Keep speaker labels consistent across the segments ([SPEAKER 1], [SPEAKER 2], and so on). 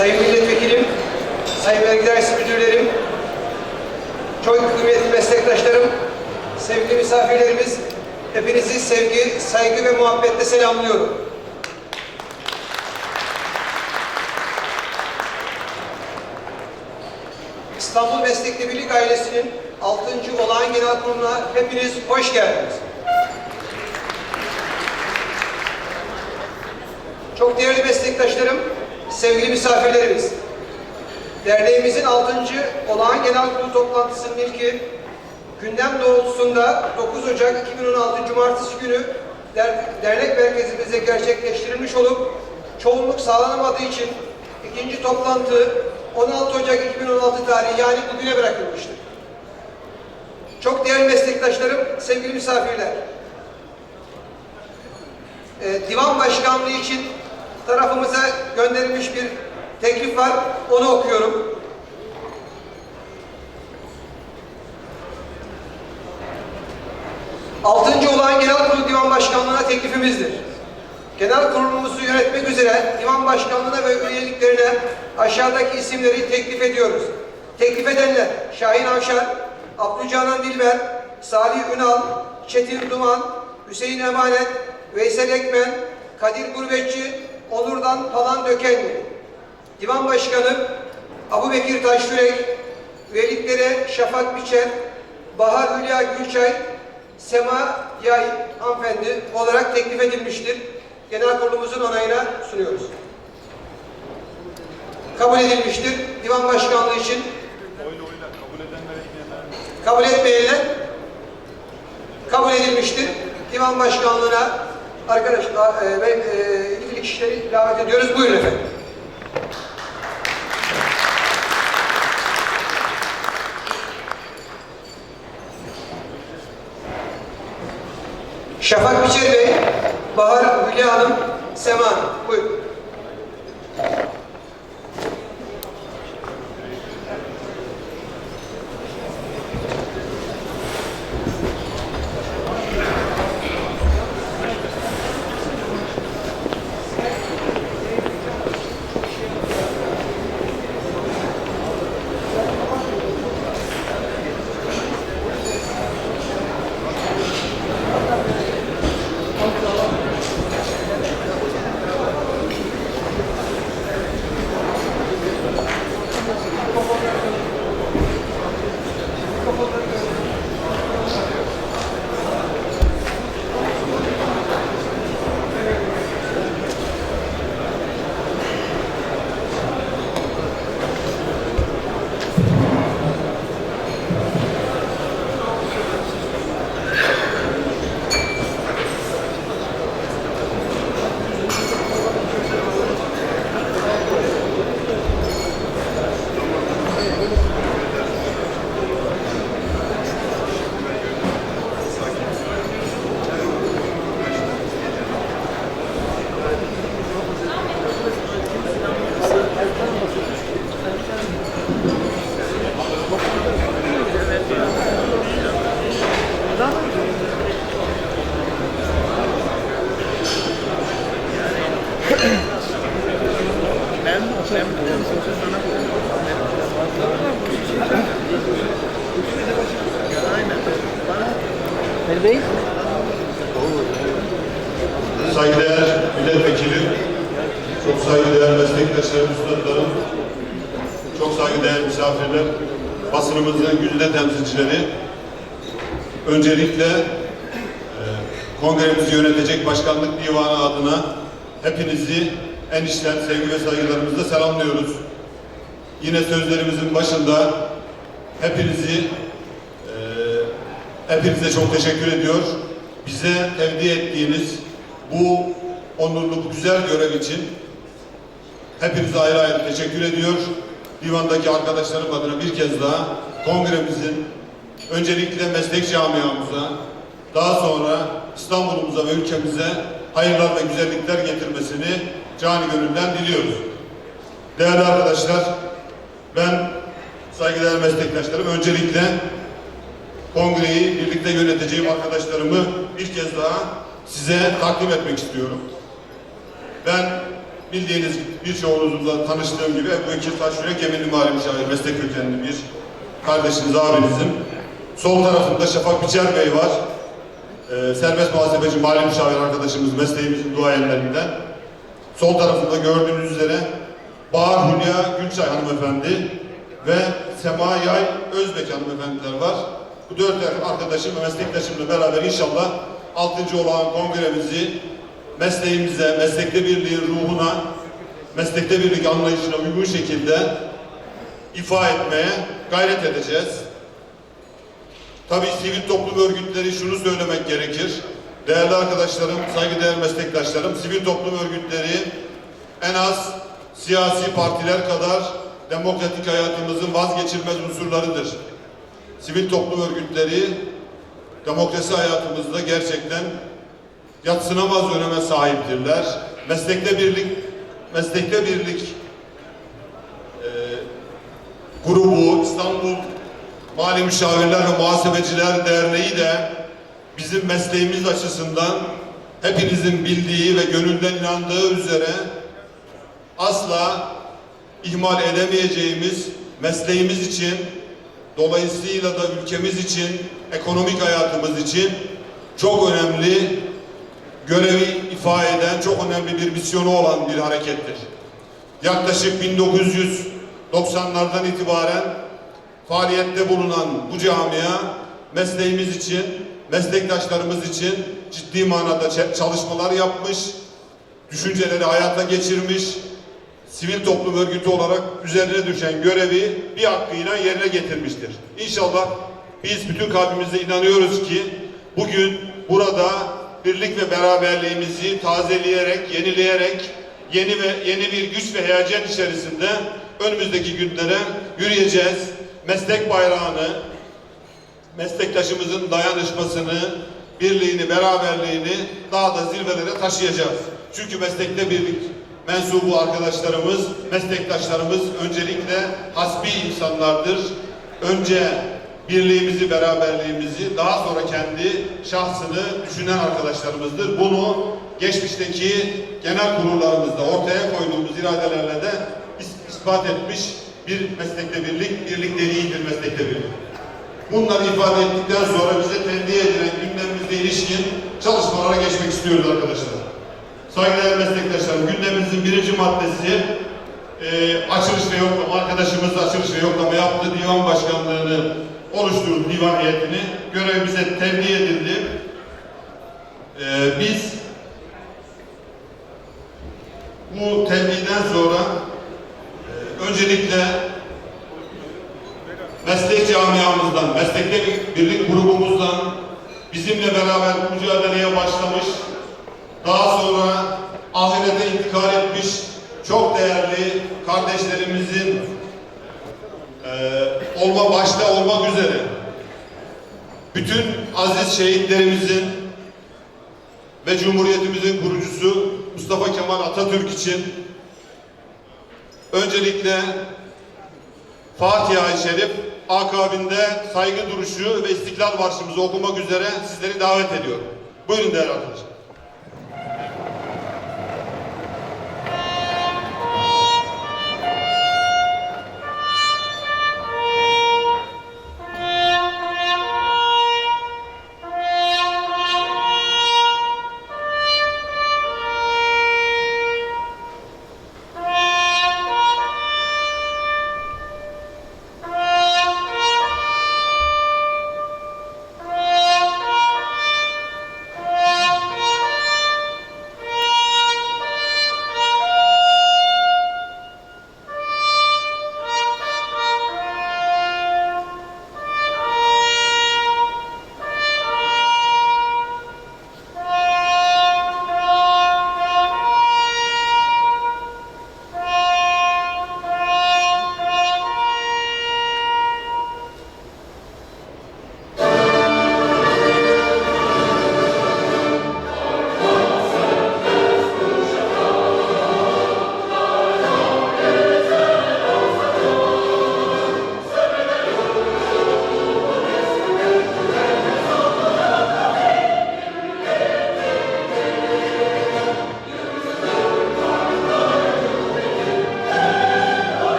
[SPEAKER 1] Sayın Milletvekilim, Sayın Vergi Dairesi Müdürlerim, çok kıymetli meslektaşlarım, sevgili misafirlerimiz, hepinizi sevgi, saygı ve muhabbetle selamlıyorum. İstanbul Meslekli Birlik ailesinin 6. olağan genel kuruluna hepiniz hoş geldiniz. Çok değerli meslektaşlarım, sevgili misafirlerimiz. Derneğimizin 6. olağan genel kurulu toplantısının ilki gündem doğrultusunda 9 Ocak 2016 Cumartesi günü der- dernek merkezimizde gerçekleştirilmiş olup çoğunluk sağlanamadığı için ikinci toplantı 16 Ocak 2016 tarihi yani bugüne bırakılmıştır. Çok değerli meslektaşlarım, sevgili misafirler. Ee, divan başkanlığı için tarafımıza gönderilmiş bir teklif var. Onu okuyorum. Altıncı olan Genel Kurulu Divan Başkanlığı'na teklifimizdir. Genel kurulumuzu yönetmek üzere divan başkanlığına ve üyeliklerine aşağıdaki isimleri teklif ediyoruz. Teklif edenler Şahin Avşar, Abdülcanan Dilber, Salih Ünal, Çetin Duman, Hüseyin Emanet, Veysel Ekmen, Kadir Gurbetçi, Onurdan Palan Dökenli. Divan Başkanı Abu Bekir Taşyürek, üyeliklere Şafak Biçer, Bahar Hülya Gülçay, Sema Yay hanımefendi olarak teklif edilmiştir. Genel kurulumuzun onayına sunuyoruz. Kabul edilmiştir. Divan Başkanlığı için kabul etmeyenler kabul edilmiştir. Divan Başkanlığı'na arkadaşlar e, ve e, ilgili kişileri davet ediyoruz. Buyurun efendim. Şafak Biçer Bey, Bahar Hülya Hanım, Sema Hanım. Buyurun.
[SPEAKER 2] Saygıdeğer milletvekili, çok saygıdeğer meslektaşlarım, üstadlarım, çok saygıdeğer misafirler, basınımızın güzide temsilcileri, öncelikle e, kongremizi yönetecek başkanlık divanı adına hepinizi en içten sevgi ve saygılarımızla selamlıyoruz. Yine sözlerimizin başında hepinizi e, hepinize çok teşekkür ediyor. Bize tevdi ettiğiniz bu onurlu, bu güzel görev için hepinize ayrı ayrı teşekkür ediyor. Divandaki arkadaşlarım adına bir kez daha kongremizin öncelikle meslek camiamıza, daha sonra İstanbul'umuza ve ülkemize hayırlar ve güzellikler getirmesini cani gönülden diliyoruz. Değerli arkadaşlar, ben saygıdeğer meslektaşlarım öncelikle kongreyi birlikte yöneteceğim arkadaşlarımı bir kez daha size takdim etmek istiyorum. Ben bildiğiniz birçoğunuzla tanıştığım gibi Ebu Bekir Taşyürek Eminli Mali Müşavir meslek kökenli bir kardeşiniz, abinizim. Sol tarafında Şafak Biçer Bey var. Ee, serbest muhasebeci mali müşavir arkadaşımız mesleğimizin duayenlerinden. Sol tarafında gördüğünüz üzere Bahar Hülya Gülçay hanımefendi ve Sema Yay Özbek hanımefendiler var. Bu dört arkadaşım ve meslektaşımla beraber inşallah 6. olan kongremizi mesleğimize, meslekte birliğin ruhuna, meslekte birlik anlayışına uygun şekilde ifa etmeye gayret edeceğiz. Tabii sivil toplum örgütleri şunu söylemek gerekir. Değerli arkadaşlarım, saygıdeğer meslektaşlarım, sivil toplum örgütleri en az siyasi partiler kadar demokratik hayatımızın vazgeçilmez unsurlarıdır. Sivil toplum örgütleri demokrasi hayatımızda gerçekten yatsınamaz öneme sahiptirler. Meslekte birlik, meslekte birlik e, grubu İstanbul Mali Müşavirler ve Muhasebeciler Derneği de bizim mesleğimiz açısından hepinizin bildiği ve gönülden inandığı üzere asla ihmal edemeyeceğimiz mesleğimiz için dolayısıyla da ülkemiz için, ekonomik hayatımız için çok önemli görevi ifa eden, çok önemli bir misyonu olan bir harekettir. Yaklaşık 1990'lardan itibaren faaliyette bulunan bu camia mesleğimiz için, meslektaşlarımız için ciddi manada çalışmalar yapmış, düşünceleri hayata geçirmiş, sivil toplum örgütü olarak üzerine düşen görevi bir hakkıyla yerine getirmiştir. İnşallah biz bütün kalbimizle inanıyoruz ki bugün burada birlik ve beraberliğimizi tazeleyerek, yenileyerek yeni ve yeni bir güç ve heyecan içerisinde önümüzdeki günlere yürüyeceğiz. Meslek bayrağını, meslektaşımızın dayanışmasını, birliğini, beraberliğini daha da zirvelere taşıyacağız. Çünkü meslekte birlik mensubu arkadaşlarımız, meslektaşlarımız öncelikle hasbi insanlardır. Önce birliğimizi, beraberliğimizi, daha sonra kendi şahsını düşünen arkadaşlarımızdır. Bunu geçmişteki genel kurullarımızda ortaya koyduğumuz iradelerle de is- ispat etmiş bir meslekte birlik, birlik deliğidir meslekte birlik. Bunları ifade ettikten sonra bize tebliğ edilen gündemimizle ilişkin çalışmalara geçmek istiyoruz arkadaşlar. Saygıdeğer meslektaşlarım, gündemimizin birinci maddesi e, açılış ve yoklama. Arkadaşımız açılış ve yoklama yaptı. Divan başkanlığını oluşturdu, divan heyetini. Görev tebliğ edildi. E, biz bu tebliğden sonra e, öncelikle meslek camiamızdan, meslekte bir- birlik grubumuzdan bizimle beraber mücadeleye başlamış, daha sonra ahirete intikal etmiş çok değerli kardeşlerimizin eee, olma başta olmak üzere bütün aziz şehitlerimizin ve Cumhuriyetimizin kurucusu Mustafa Kemal Atatürk için öncelikle Fatiha-i Şerif akabinde saygı duruşu ve istiklal marşımızı okumak üzere sizleri davet ediyorum. Buyurun değerli arkadaşlar.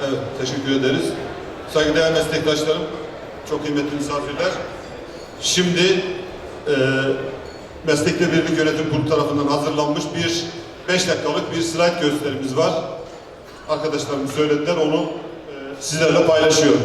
[SPEAKER 3] Evet,
[SPEAKER 2] teşekkür ederiz. Saygıdeğer meslektaşlarım, çok kıymetli misafirler. Şimdi e, Meslekle Birlik Yönetim Kurulu tarafından hazırlanmış bir 5 dakikalık bir slayt gösterimiz var. Arkadaşlarım söylediler, onu e, sizlerle paylaşıyorum.